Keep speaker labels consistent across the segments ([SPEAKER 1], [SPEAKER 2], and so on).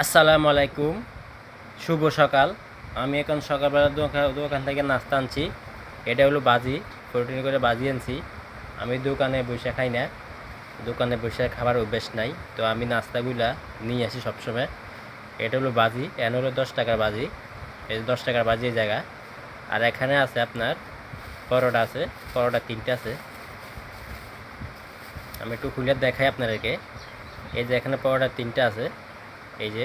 [SPEAKER 1] আসসালামু আলাইকুম। শুভ সকাল। আমি এখন সকালবেলা দোকান দোকান থেকে নাস্তা আনছি। এটা হলো বাজি। প্রোটিন করে বাজি আনছি। আমি দোকানে বসে খাই না। দোকানে বসে খাবার অভ্যেস নাই। তো আমি নাস্তাগুলা নিয়ে আসি সবসময়। এটা হলো বাজি। এন হলো দশ টাকার বাজি। এই দশ টাকার বাজি এই জায়গা। আর এখানে আছে আপনার পরোটা আছে। পরোটা তিনটে আছে। আমি একটু খুলে দেখাই আপনাদেরকে। এই যে এখানে পরোটা তিনটে আছে। এই যে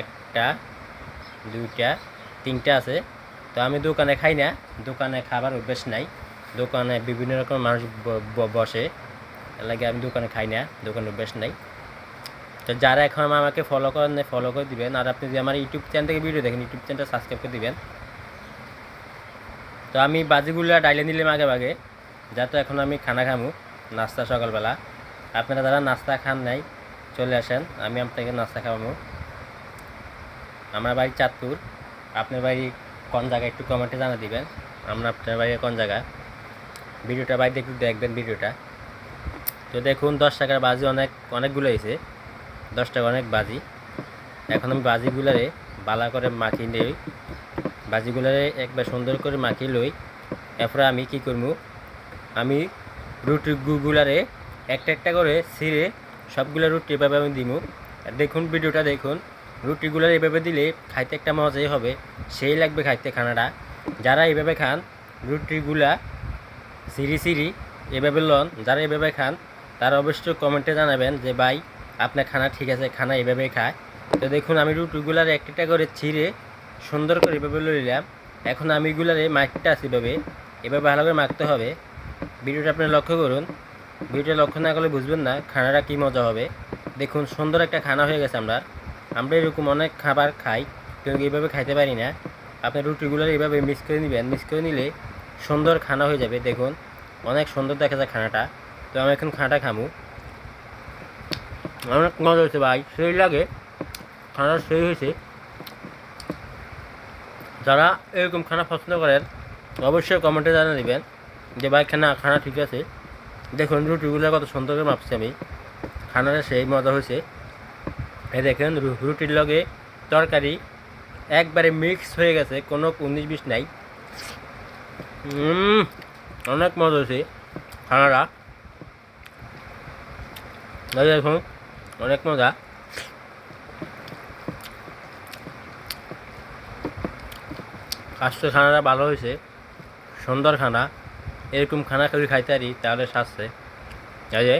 [SPEAKER 1] একটা, দুইটা, তিনটা আছে। তো আমি দোকানে খাই না, দোকানে খাবার অভ্যেস নাই। দোকানে বিভিন্ন রকম মানুষ বসে। লাগে আমি দোকানে খাই না, দোকানে অভ্যেস নাই। তো যারা এখন আমাকে ফলো করেন ফলো করে দিবেন। আর আপনি যদি আমার ইউটিউব চ্যানেল থেকে ভিডিও দেখেন, ইউটিউব চ্যানেলটা সাবস্ক্রাইব করে দিবেন। তো আমি বাজিগুলো ডাইলে নিলাম আগে আগে যাতে এখন আমি খানা খামু, নাস্তা সকালবেলা। আপনারা যারা নাস্তা খান নাই চলে আসেন, আমি আপনাকে নাস্তা খাওয়াবো। আমার বাড়ি চাঁদপুর। আপনার বাড়ি কোন জায়গায় একটু কমেন্টে জানা দিবেন। আমরা আপনার বাড়ি কোন জায়গায়? ভিডিওটা বাড়িতে একটু দেখবেন ভিডিওটা। তো দেখুন, দশ টাকার বাজি অনেক, অনেকগুলো এসে দশ টাকা অনেক বাজি। এখন আমি বাজিগুলারে বালা করে মাখি নেই। বাজিগুলারে একবার সুন্দর করে মাখি লই। এরপরে আমি কি করব? আমি রুটি গুলারে একটা একটা করে ছিঁড়ে সবগুলো রুটি এভাবে আমি দিব দেখুন, ভিডিওটা দেখুন। রুটিগুলো এভাবে দিলে খাইতে একটা মজাই হবে। সেই লাগবে খাইতে খানাটা। যারা এভাবে খান, রুটিগুলা সিঁড়ি সিঁড়ি এভাবে লন, যারা এভাবে খান, তারা অবশ্যই কমেন্টে জানাবেন যে, ভাই, আপনার খানা ঠিক আছে, খানা এভাবে খায়। তো দেখুন, আমি রুটিগুলার একটা করে ছিঁড়ে সুন্দর করে এভাবে লইলাম। এখন আমি এগুলারে মাখতে আসি এভাবে। এভাবে ভালো করে মাখতে হবে। ভিডিওটা আপনি লক্ষ্য করুন। ভিডিওটা লক্ষ্য না করলে বুঝবেন না, খানাটা কী মজা হবে। দেখুন, সুন্দর একটা খানা হয়ে গেছে আমরা। আমরা এরকম অনেক খাবার খাই, কিন্তু এইভাবে খাইতে পারি না। আপনি রুটিগুলো এইভাবে মিক্স করে নেবেন। মিক্স করে নিলে সুন্দর খানা হয়ে যাবে। দেখুন, অনেক সুন্দর দেখা যায় খানাটা। তো আমি এখন খানাটা খামু। অনেক মজা হয়েছে ভাই, সেই লাগে খানাটা সেই হয়েছে। যারা এরকম খানা পছন্দ করেন, অবশ্যই কমেন্টে জানিয়ে দিবেন যে, ভাই, খানা খানা ঠিক আছে? দেখুন, রুটিগুলো কত সুন্দর করে মাপছি আমি। খানাটা সেই মজা হয়েছে। এই দেখেন রুটির লগে তরকারি একবারে মিক্স হয়ে গেছে, কোনো উনিশ বিশ নাই। অনেক মজা হয়েছে খানাটা। দেখুন, অনেক মজা। স্বাস্থ্য খানাটা ভালো হয়েছে, সুন্দর খানা। এরকম খানা খাবি খাইতে পারি তাহলে সাজছে যাই যে